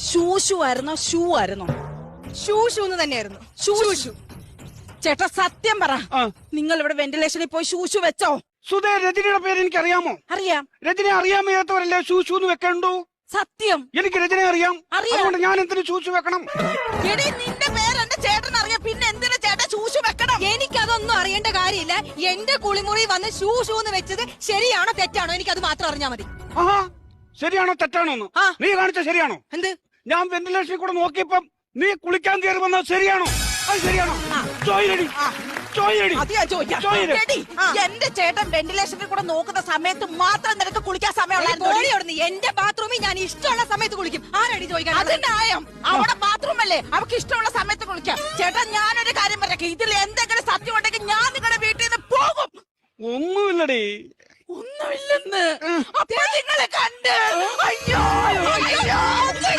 ആയിരുന്നോ ഷൂ ആയിരുന്നോ. Shoe shoe എന്ന് തന്നെയായിരുന്നു. ശൂശു. ചേട്ടാ സത്യം പറ. ആ. നിങ്ങൾ ഇവിടെ വെന്റിലേഷനിൽ പോയി ശൂശു വെച്ചോ? സുധേ രജനിയുടെ പേര് എനിക്ക് അറിയാമോ അറിയാം. രജനെ അറിയാൻ വയ്യാത്തവരല്ലേ എന്ന് വെക്കണ്ടു? സത്യം. എനിക്ക് രജനെ അറിയാം. അറിയാം. അതുകൊണ്ട് ഞാൻ എന്തിനു ശൂശു വെക്കണം? എടി നിന്റെ പേര് എന്റെ ചേട്ടൻ അറിയാം. പിന്നെ എന്തിനാ ചേട്ടൻ ഷൂഷു വെക്കണം? എനിക്കതൊന്നും അറിയേണ്ട കാര്യമില്ല. എന്റെ കുളിമുറി വന്ന് ഷൂ ഷൂ എന്ന് വെച്ചത് ശരിയാണോ തെറ്റാണോ എനിക്കത് മാത്രം അറിഞ്ഞാ മതി. ആഹാ ശരിയാണോ തെറ്റാണോ എന്ന്? ആ. നീ കാണിച്ച ശരിയാണോ? എന്ത്? ഞാൻ വെന്റിലേഷനിൽ കൂടെ നോക്കിയപ്പം നീ കുളിക്കാൻ കയറി വന്നത് ശരിയാണോ? അത് ശരിയാണോ? ചോയിലടി എന്റെ ചേട്ടൻ വെന്റിലേഷനിൽ കൂടെ നോക്കുന്ന സമയത്ത് മാത്രം നിനക്ക് കുളിക്കാൻ സമയമുള്ള എന്റെ ബാത്റൂമിൽ ഞാൻ ഇഷ്ടമുള്ള സമയത്ത് കുളിക്കും. ആരടി ചോദിക്കാൻ അത് ന്യായം. അവിടെ ബാത്റൂം അല്ലേ? അവർക്ക് ഇഷ്ടമുള്ള സമയത്ത് കുളിക്കാം. ചേട്ടാ ഞാനൊരു കാര്യം പറയാം ഇതിൽ എന്തെങ്കിലും സത്യം ഉണ്ടെങ്കിൽ ഞാൻ നിങ്ങളുടെ വീട്ടിൽ നിന്ന് പോകും. ഒന്നുമില്ലടി. ഒന്നുമില്ലെന്ന്. അപ്പോൾ നിങ്ങളെ കണ്ട്. അയ്യോ